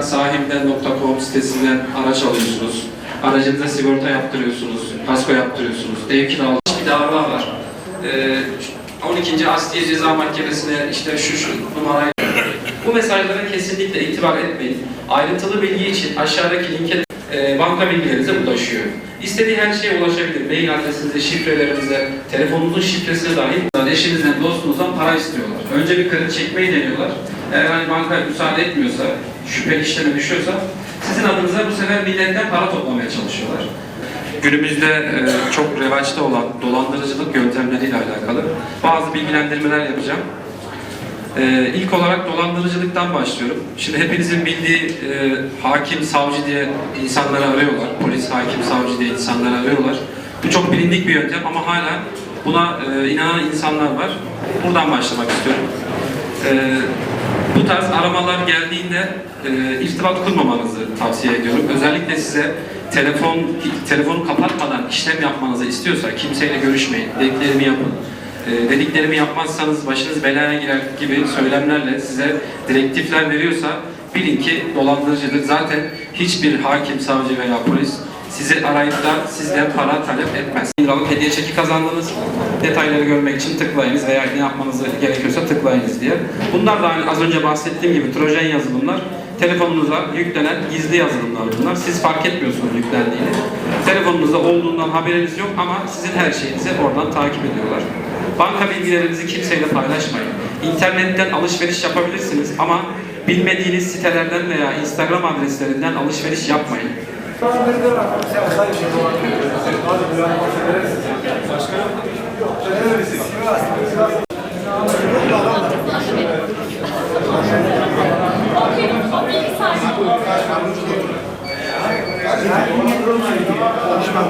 Mesela sahibinden.com sitesinden araç alıyorsunuz. Aracınıza sigorta yaptırıyorsunuz, kasko yaptırıyorsunuz, ev kiralamış bir dava var. Ee, 12. Asliye Ceza Mahkemesi'ne işte şu şu numarayı bu mesajlara kesinlikle itibar etmeyin. Ayrıntılı bilgi için aşağıdaki linke e, banka bilgilerinize ulaşıyor. İstediği her şeye ulaşabilir. Mail adresinize, şifrelerinize, telefonunuzun şifresine dahil eşinizden, dostunuzdan para istiyorlar. Önce bir kredi çekmeyi deniyorlar. Eğer hani banka müsaade etmiyorsa, şüpheli işleme düşüyorsa sizin adınıza bu sefer milletten para toplamaya çalışıyorlar. Günümüzde e, çok revaçta olan dolandırıcılık yöntemleriyle alakalı bazı bilgilendirmeler yapacağım. Ee, ilk olarak dolandırıcılıktan başlıyorum. Şimdi hepinizin bildiği e, hakim, savcı diye insanları arıyorlar. Polis, hakim, savcı diye insanları arıyorlar. Bu çok bilindik bir yöntem ama hala buna e, inanan insanlar var. Buradan başlamak istiyorum. Ee, bu tarz aramalar geldiğinde e, irtibat kurmamanızı tavsiye ediyorum. Özellikle size telefon telefonu kapatmadan işlem yapmanızı istiyorsa kimseyle görüşmeyin, dediklerimi yapın. E, dediklerimi yapmazsanız başınız belaya girer gibi söylemlerle size direktifler veriyorsa bilin ki dolandırıcıdır. Zaten hiçbir hakim, savcı veya polis sizi arayıp da sizden para talep etmez. Liralık hediye çeki kazandınız. Detayları görmek için tıklayınız veya ne yapmanız gerekiyorsa tıklayınız diye. Bunlar da hani az önce bahsettiğim gibi trojan yazılımlar. Telefonunuza yüklenen gizli yazılımlar bunlar. Siz fark etmiyorsunuz yüklendiğini. Telefonunuzda olduğundan haberiniz yok ama sizin her şeyinizi oradan takip ediyorlar. Banka bilgilerinizi kimseyle paylaşmayın. İnternetten alışveriş yapabilirsiniz ama bilmediğiniz sitelerden veya Instagram adreslerinden alışveriş yapmayın. Konuşmam